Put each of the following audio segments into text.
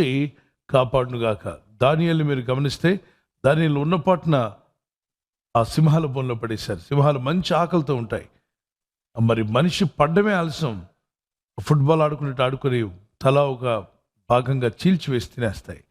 ఇచ్చి కాపాడునుగాక. దానియల్ని మీరు గమనిస్తే దానిలో ఉన్న పాటున ఆ సింహాల బోన్లో పడేశారు. సింహాలు మంచి ఆకలితో ఉంటాయి. మరి మనిషి పడ్డమే ఆలస్యం. ఫుట్బాల్ ఆడుకున్నట్టు ఆడుకొని తలా ఒక భాగంగా చీల్చివేసి తినేస్తాయి.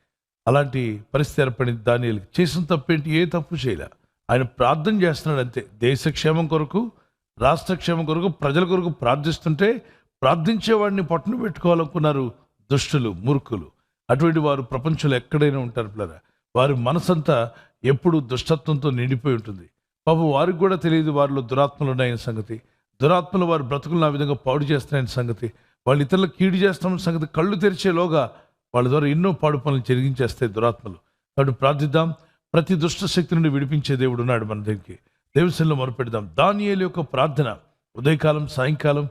అలాంటి పరిస్థితి ఏర్పడింది దాని చేసిన తప్పేంటి? ఏ తప్పు చేయలే. ఆయన ప్రార్థన చేస్తున్నాడు అంతే. దేశ క్షేమం కొరకు రాష్ట్రక్షేమం కొరకు ప్రజల కొరకు ప్రార్థిస్తుంటే ప్రార్థించేవాడిని పట్టును పెట్టుకోవాలనుకున్నారు దుష్టులు మూర్ఖులు. అటువంటి వారు ప్రపంచంలో ఎక్కడైనా ఉంటారు పిల్లరా. వారి మనసంతా ఎప్పుడు దుష్టత్వంతో నిండిపోయి ఉంటుంది. పాపం వారికి కూడా తెలియదు వారిలో దురాత్మలు ఉన్నాయని సంగతి. దురాత్మలు వారి బ్రతుకులను ఆ విధంగా పాడు చేస్తున్నాయని సంగతి. వాళ్ళు ఇతరులకు కీడు చేస్తున్న సంగతి కళ్ళు తెరిచేలోగా వాళ్ళ ద్వారా ఎన్నో పాడు పనులు జరిగించేస్తాయి దురాత్మలు. కాబట్టి ప్రార్థిద్దాం. ప్రతి దుష్ట శక్తి నుండి విడిపించే దేవుడు ఉన్నాడు మన దగ్గరికి. దేవశంలో మొరపెడదాం. దానియేలు యొక్క ప్రార్థన. ఉదయకాలం సాయంకాలం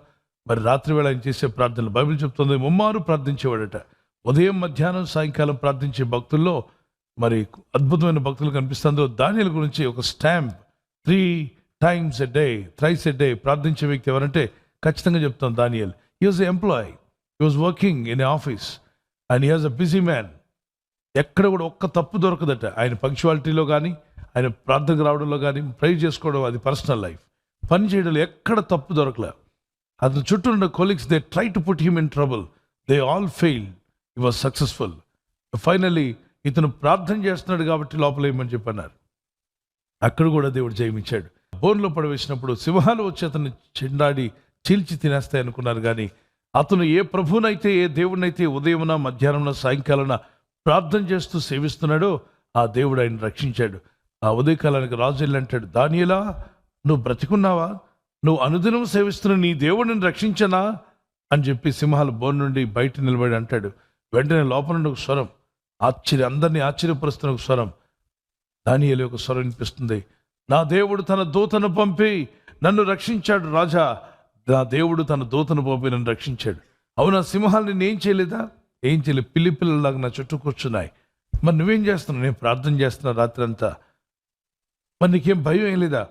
మరి రాత్రి వేళ ఆయన చేసే ప్రార్థనలు. బైబిల్ చెప్తుంది ముమ్మారు ప్రార్థించేవాడట. ఉదయం మధ్యాహ్నం సాయంకాలం ప్రార్థించే భక్తుల్లో మరి అద్భుతమైన భక్తులు కనిపిస్తుందో దానిల గురించి ఒక stamp three times a day thrice a day ప్రార్థించే వ్యక్తి ఎవరంటే ఖచ్చితంగా చెప్తాం Daniel. He was employ he was working in office and he has a busy man ఎక్కడ కూడా ఒక్క తప్పు దొరకదట. ఆయన పంక్చువాలిటీలో కానీ ఆయన ప్రార్థనకు రావడంలో కానీ ప్రైజ్ చేసుకోవడం అది పర్సనల్ లైఫ్ పని చేయడంలో ఎక్కడ తప్పు దొరకలే. అతని చుట్టూ ఉన్న colleagues they try to put him in trouble they all fail he was successful finally ఇతను ప్రార్థన చేస్తున్నాడు కాబట్టి లోపల ఏమని చెప్పన్నారు? అక్కడ కూడా దేవుడు జయమిచ్చాడు. బోన్లో పడవేసినప్పుడు సింహాలు వచ్చి అతను చెండాడి చీల్చి తినేస్తాయి అనుకున్నారు కానీ అతను ఏ ప్రభువునైతే ఏ దేవుడినైతే ఉదయమున మధ్యాహ్నం సాయంకాలం ప్రార్థన చేస్తూ సేవిస్తున్నాడో ఆ దేవుడు ఆయన రక్షించాడు. ఆ ఉదయకాలానికి రాజు వెళ్ళి అంటాడు దానిలా నువ్వు బ్రతికున్నావా? నువ్వు అనుదినం సేవిస్తున్న నీ దేవుడిని రక్షించనా? అని చెప్పి సింహాలు బోన్ నుండి బయట నిలబడి అంటాడు. వెంటనే లోపల నుండి ఒక స్వరం ఆశ్చర్య అందరినీ ఆశ్చర్యపరుస్తున్న ఒక స్వరం. దానియేలు ఒక స్వరం వినిపిస్తుంది. నా దేవుడు తన దూతను పంపి నన్ను రక్షించాడు రాజా. నా దేవుడు తన దూతను పంపి నన్ను రక్షించాడు. అవునా సింహాలని నేను చేయలేదా? ఏం చేయలేదు. పిల్లి పిల్లలాగా నా చుట్టూ కూర్చున్నాయి. మరి నువ్వేం చేస్తున్నావు? నేను ప్రార్థన చేస్తున్నా రాత్రి అంతా మరి నీకేం భయం ఏం లేదా?